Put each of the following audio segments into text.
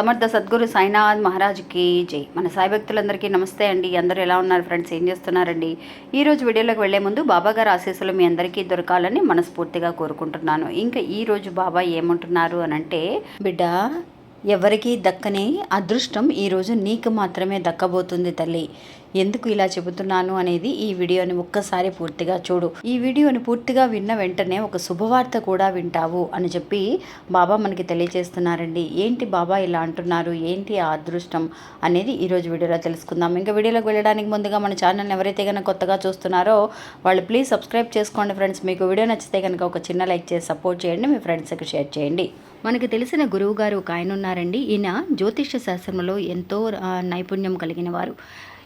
సమర్థ సద్గురు సాయినాథ్ మహారాజ్కి జై. మన సాయి భక్తులందరికీ నమస్తే అండి. అందరూ ఎలా ఉన్నారు ఫ్రెండ్స్? ఏం చేస్తున్నారండి? ఈ రోజు వీడియోలోకి వెళ్ళే ముందు బాబా గారు ఆశీస్సులు మీ అందరికీ దొరకాలని మనస్ఫూర్తిగా కోరుకుంటున్నాను. ఇంకా ఈరోజు బాబా ఏమంటున్నారు అని అంటే బిడ్డ ఎవరికీ దక్కని అదృష్టం ఈరోజు నీకు మాత్రమే దక్కబోతుంది తల్లి. ఎందుకు ఇలా చెబుతున్నాను అనేది ఈ వీడియోని ఒక్కసారి పూర్తిగా చూడు. ఈ వీడియోని పూర్తిగా విన్న వెంటనే ఒక శుభవార్త కూడా వింటావు అని చెప్పి బాబా మనకి తెలియజేస్తున్నారండి. ఏంటి బాబా ఇలా అంటున్నారు? ఏంటి ఆ అదృష్టం అనేది ఈరోజు వీడియోలో తెలుసుకుందాం. ఇంకా వీడియోలోకి వెళ్ళడానికి ముందుగా మన ఛానల్ని ఎవరైతే కనుక కొత్తగా చూస్తున్నారో వాళ్ళు ప్లీజ్ సబ్స్క్రైబ్ చేసుకోండి ఫ్రెండ్స్. మీకు వీడియో నచ్చితే కనుక ఒక చిన్న లైక్ చేసి సపోర్ట్ చేయండి. మీ ఫ్రెండ్స్కి షేర్ చేయండి. మనకి తెలిసిన గురువు గారు ఒక ఆయన ఉన్నారండి. ఈయన జ్యోతిష్య శాస్త్రంలో ఎంతో నైపుణ్యం కలిగిన వారు.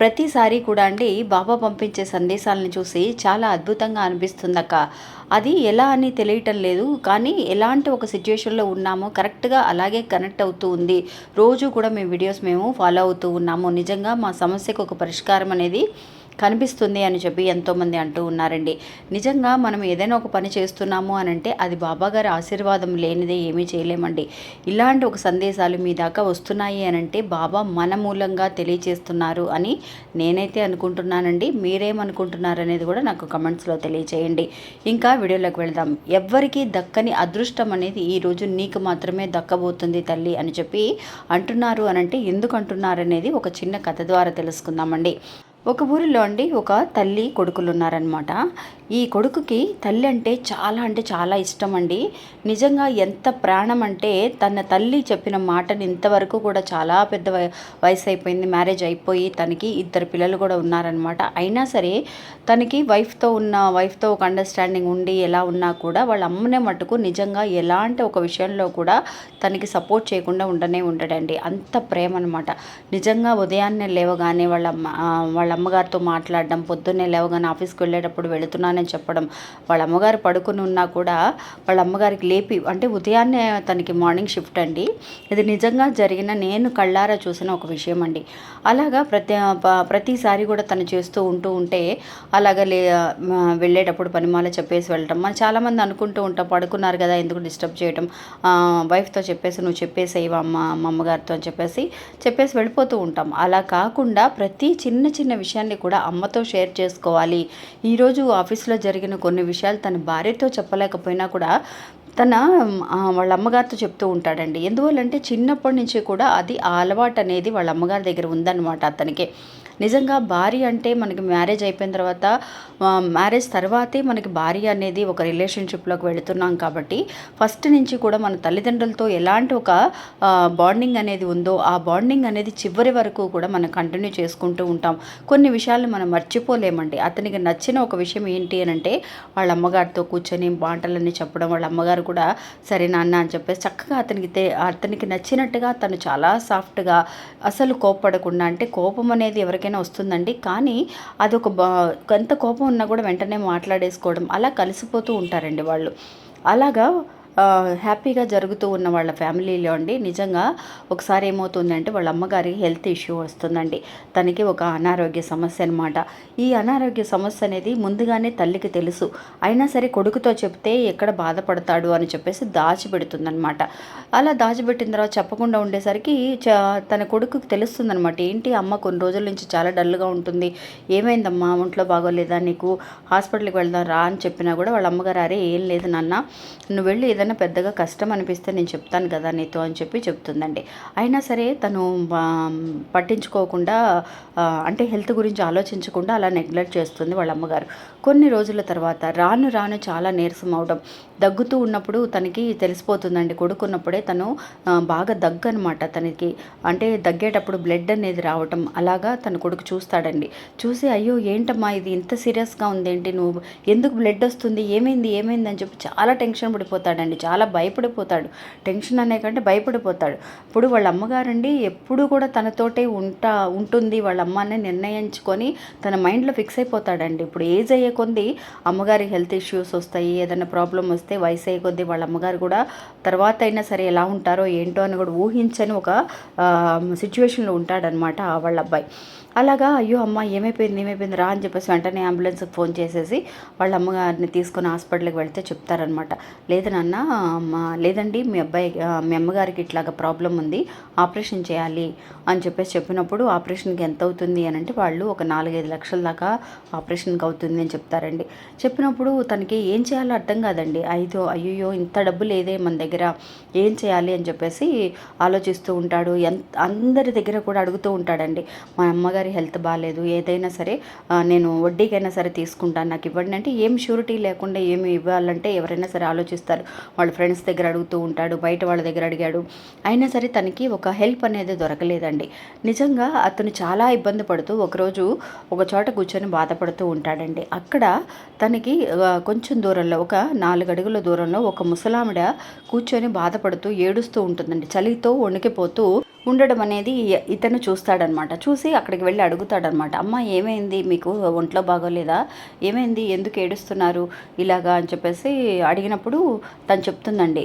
ప్రతిసారి కూడా అండి బాబా పంపించే సందేశాలను చూసి చాలా అద్భుతంగా అనిపిస్తుందక్క. అది ఎలా అని తెలియటం లేదు కానీ ఎలాంటి ఒక సిచ్యువేషన్లో ఉన్నామో కరెక్ట్గా అలాగే కనెక్ట్ అవుతూ ఉంది. రోజు కూడా మీ వీడియోస్ మేము ఫాలో అవుతూ ఉన్నాము. నిజంగా మా సమస్యకు ఒక పరిష్కారం అనేది కనిపిస్తుంది అని చెప్పి ఎంతోమంది అంటూ ఉన్నారండి. నిజంగా మనం ఏదైనా ఒక పని చేస్తున్నాము అని అంటే అది బాబాగారి ఆశీర్వాదం లేనిదే ఏమీ చేయలేమండి. ఇలాంటి ఒక సందేశాలు మీ దాకా వస్తున్నాయి అని అంటే బాబా మన మూలంగా తెలియచేస్తున్నారు అని నేనైతే అనుకుంటున్నానండి. మీరేమనుకుంటున్నారు అనేది కూడా నాకు కమెంట్స్లో తెలియచేయండి. ఇంకా వీడియోలోకి వెళ్దాం. ఎవ్వరికీ దక్కని అదృష్టం అనేది ఈరోజు నీకు మాత్రమే దక్కబోతుంది తల్లి అని చెప్పి అంటున్నారు అని అంటే ఎందుకు అంటున్నారు అనేది ఒక చిన్న కథ ద్వారా తెలుసుకుందామండి. ఒక ఊరిలో అండి ఒక తల్లి కొడుకులు ఉన్నారనమాట ఈ కొడుకుకి తల్లి అంటే చాలా అంటే చాలా ఇష్టం అండి. నిజంగా ఎంత ప్రాణం అంటే తన తల్లి చెప్పిన మాటని ఇంతవరకు కూడా చాలా పెద్ద వయసు అయిపోయింది మ్యారేజ్ అయిపోయి తనకి ఇద్దరు పిల్లలు కూడా ఉన్నారనమాట అయినా సరే తనకి వైఫ్తో ఉన్న వైఫ్తో ఒక అండర్స్టాండింగ్ ఉండి ఎలా ఉన్నా కూడా వాళ్ళ అమ్మనే మటుకు నిజంగా ఎలాంటి ఒక విషయంలో కూడా తనకి సపోర్ట్ చేయకుండా ఉండనే ఉండడండి. అంత ప్రేమ అనమాట నిజంగా ఉదయాన్నే లేవగానే వాళ్ళ వాళ్ళ అమ్మగారితో మాట్లాడడం పొద్దున్నే లేవగానే ఆఫీస్కి వెళ్ళేటప్పుడు వెళుతున్నానని చెప్పడం వాళ్ళ అమ్మగారు పడుకుని ఉన్నా కూడా వాళ్ళ అమ్మగారికి లేపి అంటే ఉదయాన్నే తనకి మార్నింగ్ షిఫ్ట్ అండి. ఇది నిజంగా జరిగిన నేను కళ్ళారా చూసిన ఒక విషయం అండి. అలాగా ప్రతి ప్రతిసారి కూడా తను చేస్తూ ఉంటూ ఉంటే అలాగ లే వెళ్ళేటప్పుడు పనిమాల చెప్పేసి వెళ్ళటం. మనం చాలామంది అనుకుంటూ ఉంటాం పడుకున్నారు కదా ఎందుకు డిస్టర్బ్ చేయటం? వైఫ్తో చెప్పేసి నువ్వు చెప్పేసేవా అమ్మ మా అమ్మగారితో అని చెప్పేసి చెప్పేసి వెళ్ళిపోతూ ఉంటాం. అలా కాకుండా ప్రతి చిన్న చిన్న విషయాన్ని కూడా అమ్మతో షేర్ చేసుకోవాలి. ఈరోజు ఆఫీస్లో జరిగిన కొన్ని విషయాలు తన భార్యతో చెప్పలేకపోయినా కూడా తన వాళ్ళ అమ్మగారితో చెప్తూ ఉంటాడండి. ఎందువల్లంటే చిన్నప్పటి నుంచి కూడా అది ఆ అలవాటు అనేది వాళ్ళ అమ్మగారి దగ్గర ఉందన్నమాట అతనికి. నిజంగా భార్య అంటే మనకి మ్యారేజ్ అయిపోయిన తర్వాత మ్యారేజ్ తర్వాతే మనకి భార్య అనేది ఒక రిలేషన్షిప్లోకి వెళుతున్నాం కాబట్టి ఫస్ట్ నుంచి కూడా మన తల్లిదండ్రులతో ఎలాంటి ఒక బాండింగ్ అనేది ఉందో ఆ బాండింగ్ అనేది చివరి వరకు కూడా మనం కంటిన్యూ చేసుకుంటూ ఉంటాం. కొన్ని విషయాలు మనం మర్చిపోలేమండి. అతనికి నచ్చిన ఒక విషయం ఏంటి అని అంటే వాళ్ళ అమ్మగారితో కూర్చొని మాటలన్నీ చెప్పడం వాళ్ళ అమ్మగారు కూడా సరే నాన్న అని చెప్పేసి చక్కగా అతనికి అతనికి నచ్చినట్టుగా తను చాలా సాఫ్ట్గా అసలు కోపపడకుండా అంటే కోపం అనేది ఎవరికైనా వస్తుందండి. కానీ అదొక బా ఎంత కోపం ఉన్నా కూడా వెంటనే మాట్లాడేసుకోవడం అలా కలిసిపోతూ ఉంటారండి వాళ్ళు. అలాగా హ్యాపీగా జరుగుతూ ఉన్న వాళ్ళ ఫ్యామిలీలో అండి నిజంగా ఒకసారి ఏమవుతుందంటే వాళ్ళ అమ్మగారికి హెల్త్ ఇష్యూ వస్తుందండి. తనకి ఒక అనారోగ్య సమస్య అనమాట ఈ అనారోగ్య సమస్య అనేది ముందుగానే తల్లికి తెలుసు. అయినా సరే కొడుకుతో చెప్తే ఎక్కడ బాధపడతాడు అని చెప్పేసి దాచిపెడుతుందనమాట అలా దాచిపెట్టిన తర్వాత చెప్పకుండా ఉండేసరికి తన కొడుకుకి తెలుస్తుందనమాట ఏంటి అమ్మ కొన్ని రోజుల నుంచి చాలా డల్గా ఉంటుంది. ఏమైందమ్మా? ఒంట్లో బాగోలేదా నీకు? హాస్పిటల్కి వెళ్దాం రా అని చెప్పినా కూడా వాళ్ళ అమ్మగారు అరే ఏం లేదు నాన్న. నువ్వు వెళ్ళి ఏదైనా పెద్దగా కష్టం అనిపిస్తే నేను చెప్తాను కదా నీతో అని చెప్పి చెప్తుందండి. అయినా సరే తను పట్టించుకోకుండా అంటే హెల్త్ గురించి ఆలోచించకుండా అలా నెగ్లెక్ట్ చేస్తుంది వాళ్ళ అమ్మగారు. కొన్ని రోజుల తర్వాత రాను రాను చాలా నీరసం అవడం దగ్గుతూ ఉన్నప్పుడు తనకి తెలిసిపోతుందండి. కొడుకున్నప్పుడే తను బాగా దగ్గు అనమాట తనకి. అంటే దగ్గేటప్పుడు బ్లడ్ అనేది రావటం అలాగా తన కొడుకు చూస్తాడండి. చూసి అయ్యో ఏంటమ్మా ఇది ఇంత సీరియస్గా ఉందేంటి నువ్వు? ఎందుకు బ్లడ్ వస్తుంది? ఏమైంది? ఏమైంది? అని చెప్పి చాలా టెన్షన్ పడిపోతాడండి. చాలా భయపడిపోతాడు. టెన్షన్ అనే కంటే భయపడిపోతాడు. ఇప్పుడు వాళ్ళ అమ్మగారండి ఎప్పుడు కూడా తనతోటే ఉంటా ఉంటుంది వాళ్ళ అమ్మని నిర్ణయించుకొని తన మైండ్లో ఫిక్స్ అయిపోతాడండి. ఇప్పుడు ఏజ్ అయ్యే కొద్ది అమ్మగారి హెల్త్ ఇష్యూస్ వస్తాయి ఏదైనా ప్రాబ్లం వస్తే వయసు అయ్యే కొద్దీ వాళ్ళ అమ్మగారు కూడా తర్వాత అయినా సరే ఎలా ఉంటారో ఏంటో అని కూడా ఊహించని ఒక సిచ్యువేషన్లో ఉంటాడనమాట వాళ్ళ అబ్బాయి. అలాగా అయ్యో అమ్మ ఏమైపోయింది ఏమైపోయింది రా అని చెప్పేసి వెంటనే అంబులెన్స్కి ఫోన్ చేసేసి వాళ్ళ అమ్మగారిని తీసుకొని హాస్పిటల్కి వెళ్తే చెప్తారనమాట. లేదు నాన్న మా లేదండి మీ అబ్బాయి మీ అమ్మగారికి ఇట్లాగా ప్రాబ్లం ఉంది ఆపరేషన్ చేయాలి అని చెప్పేసి చెప్పినప్పుడు ఆపరేషన్కి ఎంత అవుతుంది అని అంటే వాళ్ళు ఒక నాలుగైదు లక్షల దాకా ఆపరేషన్కి అవుతుంది అని చెప్తారండి. చెప్పినప్పుడు తనకి ఏం చేయాలో అర్థం కాదండి ఐదో అయ్యో ఇంత డబ్బు లేదే మన దగ్గర ఏం చేయాలి అని చెప్పేసి ఆలోచిస్తూ ఉంటాడు. ఎంత అందరి దగ్గర కూడా అడుగుతూ ఉంటాడండి. మా అమ్మగారి హెల్త్ బాగాలేదు ఏదైనా సరే నేను వడ్డీకైనా సరే తీసుకుంటాను నాకు ఇవ్వండి అంటే ఏం షూరిటీ లేకుండా ఏమి ఇవ్వాలంటే ఎవరైనా సరే ఆలోచిస్తారు. వాళ్ళ ఫ్రెండ్స్ దగ్గర అడుగుతూ ఉంటాడు బయట వాళ్ళ దగ్గర అడిగాడు. అయినా సరే తనకి ఒక హెల్ప్ అనేది దొరకలేదండి. నిజంగా అతను చాలా ఇబ్బంది పడుతూ ఒకరోజు ఒక చోట కూర్చొని బాధపడుతూ ఉంటాడండి. అక్కడ తనకి కొంచెం దూరంలో ఒక నాలుగు అడుగుల దూరంలో ఒక ముసలామిడ కూర్చొని బాధపడుతూ ఏడుస్తూ ఉంటుందండి. చలితో వణికిపోతూ ఉండడం అనేది ఇతను చూస్తాడనమాట. చూసి అక్కడికి వెళ్ళి అడుగుతాడనమాట. అమ్మ ఏమైంది? మీకు ఒంట్లో బాగోలేదా? ఏమైంది? ఎందుకు ఏడుస్తున్నారు? ఇలాగా? అని చెప్పేసి అడిగినప్పుడు తను చెప్తుందండి.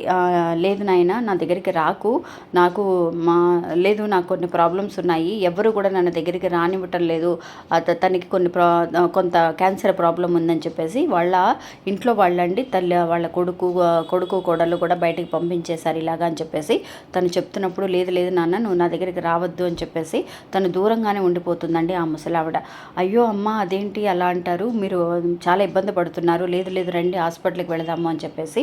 లేదు నాయన నా దగ్గరికి రాకు. నాకు మా లేదు నాకు కొన్ని ప్రాబ్లమ్స్ ఉన్నాయి. ఎవరు కూడా నన్ను దగ్గరికి రానివ్వటం లేదు. తనకి కొన్ని ప్రా కొంత క్యాన్సర్ ప్రాబ్లం ఉందని చెప్పేసి వాళ్ళ ఇంట్లో వాళ్ళండి తల్లి వాళ్ళ కొడుకు కొడుకు కోడలు కూడా బయటికి పంపించేశారు ఇలాగా అని చెప్పేసి తను చెప్తున్నప్పుడు లేదు లేదు నాన్న నువ్వు నా దగ్గరికి రావద్దు అని చెప్పేసి తను దూరంగానే ఉండిపోతుందండి ఆ ముసలావిడ. అయ్యో అమ్మ అదేంటి అలా అంటారు? మీరు చాలా ఇబ్బంది పడుతున్నారు. లేదు లేదు రండి హాస్పిటల్కి వెళదాము అని చెప్పేసి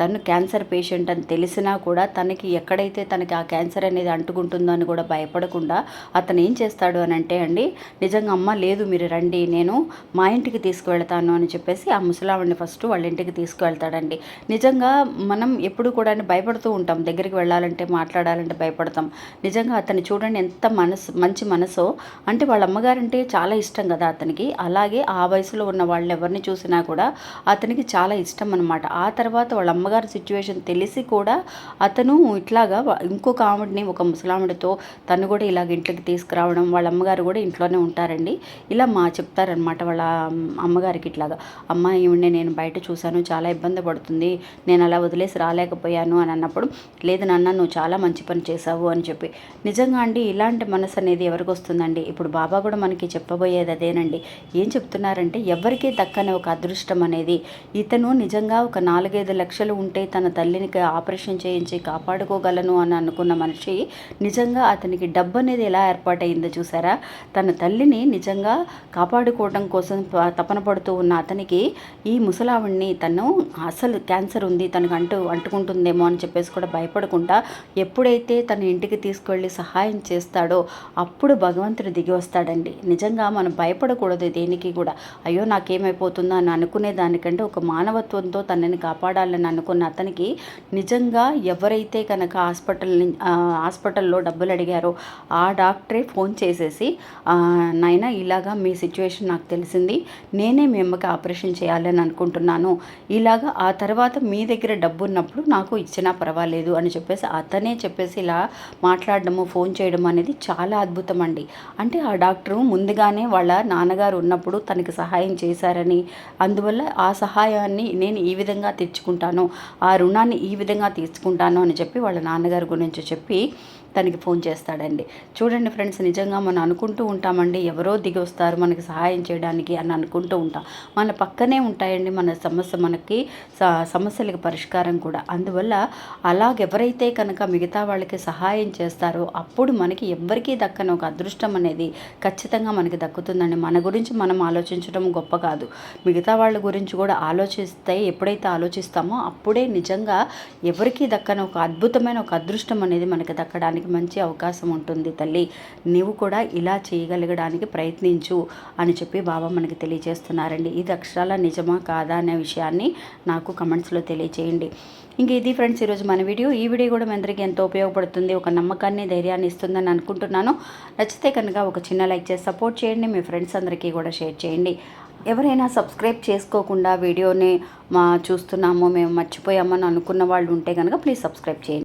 తను క్యాన్సర్ పేషెంట్ అని తెలిసినా కూడా తనకి ఎక్కడైతే తనకి ఆ క్యాన్సర్ అనేది అంటుకుంటుందో అని కూడా భయపడకుండా అతను ఏం చేస్తాడు అని అంటే అండి నిజంగా అమ్మ లేదు మీరు రండి నేను మా ఇంటికి తీసుకువెళ్తాను అని చెప్పేసి ఆ ముసలావిడిని ఫస్ట్ వాళ్ళ ఇంటికి తీసుకువెళ్తాడండి. నిజంగా మనం ఎప్పుడు కూడా భయపడుతూ ఉంటాం. దగ్గరికి వెళ్ళాలంటే మాట్లాడాలంటే భయపడతాం. నిజంగా అతన్ని చూడండి ఎంత మనసు మంచి మనసో. అంటే వాళ్ళ అమ్మగారంటే చాలా ఇష్టం కదా అతనికి. అలాగే ఆ వయసులో ఉన్న వాళ్ళు ఎవరిని చూసినా కూడా అతనికి చాలా ఇష్టం అనమాట ఆ తర్వాత వాళ్ళ అమ్మగారి సిచ్యువేషన్ తెలిసి కూడా అతను ఇట్లాగా ఇంకొక ఆవిడని ఒక ముసలావిడతో తను కూడా ఇలాగ ఇంట్లోకి తీసుకురావడం వాళ్ళ అమ్మగారు కూడా ఇంట్లోనే ఉంటారండి. ఇలా మా చెప్తారనమాట వాళ్ళ అమ్మగారికి ఇట్లాగా. అమ్మ ఈవిడ్ని నేను బయట చూశాను చాలా ఇబ్బంది పడుతుంది. నేను అలా వదిలేసి రాలేకపోయాను అని అన్నప్పుడు లేదు నాన్న నువ్వు చాలా మంచి పని చేశావు అని చెప్పి నిజంగా అండి ఇలాంటి మనసు అనేది ఎవరికి వస్తుందండి? ఇప్పుడు బాబా కూడా మనకి చెప్పబోయేది అదేనండి. ఏం చెప్తున్నారంటే ఎవరికీ దక్కని ఒక అదృష్టం అనేది ఇతను నిజంగా ఒక నాలుగైదు లక్షలు ఉంటే తన తల్లిని ఆపరేషన్ చేయించి కాపాడుకోగలను అని అనుకున్న మనిషి నిజంగా అతనికి డబ్బు అనేది ఎలా ఏర్పాటైందో చూసారా? తన తల్లిని నిజంగా కాపాడుకోవడం కోసం తపన పడుతూ ఉన్న అతనికి ఈ ముసలావిడిని తను అసలు క్యాన్సర్ ఉంది తనకు అంటూ అంటుకుంటుందేమో అని చెప్పేసి కూడా భయపడకుండా ఎప్పుడైతే తన ఇంటికి తీసుకెళ్ళి సహాయం చేస్తాడో అప్పుడు భగవంతుడు దిగి వస్తాడండి. నిజంగా మనం భయపడకూడదు దేనికి కూడా. అయ్యో నాకేమైపోతుందో అని అనుకునే దానికంటే ఒక మానవత్వంతో తనని కాపాడాలని అనుకున్న అతనికి నిజంగా ఎవరైతే కనుక హాస్పిటల్ హాస్పిటల్లో డబ్బులు అడిగారో ఆ డాక్టరే ఫోన్ చేసేసి నాయన నాయనా ఇలాగా మీ సిచ్యువేషన్ నాకు తెలిసింది. నేనే మీ అమ్మకి ఆపరేషన్ చేయాలని అనుకుంటున్నాను. ఇలాగా ఆ తర్వాత మీ దగ్గర డబ్బు ఉన్నప్పుడు నాకు ఇచ్చినా పర్వాలేదు అని చెప్పేసి అతనే చెప్పేసి ఇలా మాట్లాడడము ఫోన్ చేయడం అనేది చాలా అద్భుతం అండి. అంటే ఆ డాక్టరు ముందుగానే వాళ్ళ నాన్నగారు ఉన్నప్పుడు తనకి సహాయం చేశారని అందువల్ల ఆ సహాయాన్ని నేను ఈ విధంగా తెచ్చుకుంటాను ఆ రుణాన్ని ఈ విధంగా తీసుకుంటాను అని చెప్పి వాళ్ళ నాన్నగారి గురించి చెప్పి తనకి ఫోన్ చేస్తాడండి. చూడండి ఫ్రెండ్స్ నిజంగా మనం అనుకుంటూ ఉంటామండి. ఎవరో దిగి వస్తారు మనకి సహాయం చేయడానికి అని అనుకుంటూ ఉంటాం. మన పక్కనే ఉంటాయండి మన సమస్య మనకి సమస్యలకు సమస్యలకి పరిష్కారం కూడా. అందువల్ల అలాగెవరైతే కనుక మిగతా వాళ్ళకి సహాయం చేస్తారో అప్పుడు మనకి ఎవ్వరికీ దక్కని ఒక అదృష్టం అనేది ఖచ్చితంగా మనకి దక్కుతుందండి. మన గురించి మనం ఆలోచించడం గొప్ప కాదు. మిగతా వాళ్ళ గురించి కూడా ఆలోచిస్తే ఎప్పుడైతే ఆలోచిస్తామో అప్పుడే నిజంగా ఎవరికీ దక్కని ఒక అద్భుతమైన ఒక అదృష్టం అనేది మనకి దక్కడానికి మంచి అవకాశం ఉంటుంది తల్లి. నువ్వు కూడా ఇలా చేయగలగడానికి ప్రయత్నించు అని చెప్పి బాబా మనకి తెలియజేస్తున్నారండి. ఇది అక్షరాల నిజమా కాదా అనే విషయాన్ని నాకు కమెంట్స్లో తెలియచేయండి. ఇంక ఇది ఫ్రెండ్స్ ఈరోజు మన వీడియో. ఈ వీడియో కూడా మీ అందరికీ ఎంతో ఉపయోగపడుతుంది. ఒక నమ్మకాన్ని ధైర్యాన్ని ఇస్తుందని అనుకుంటున్నాను. నచ్చితే కనుక ఒక చిన్న లైక్ చేసి సపోర్ట్ చేయండి. మీ ఫ్రెండ్స్ అందరికీ కూడా షేర్ చేయండి. ఎవరైనా సబ్స్క్రైబ్ చేసుకోకుండా వీడియోని మా చూస్తున్నాము మేము మర్చిపోయామని అనుకున్న వాళ్ళు ఉంటే కనుక ప్లీజ్ సబ్స్క్రైబ్ చేయండి.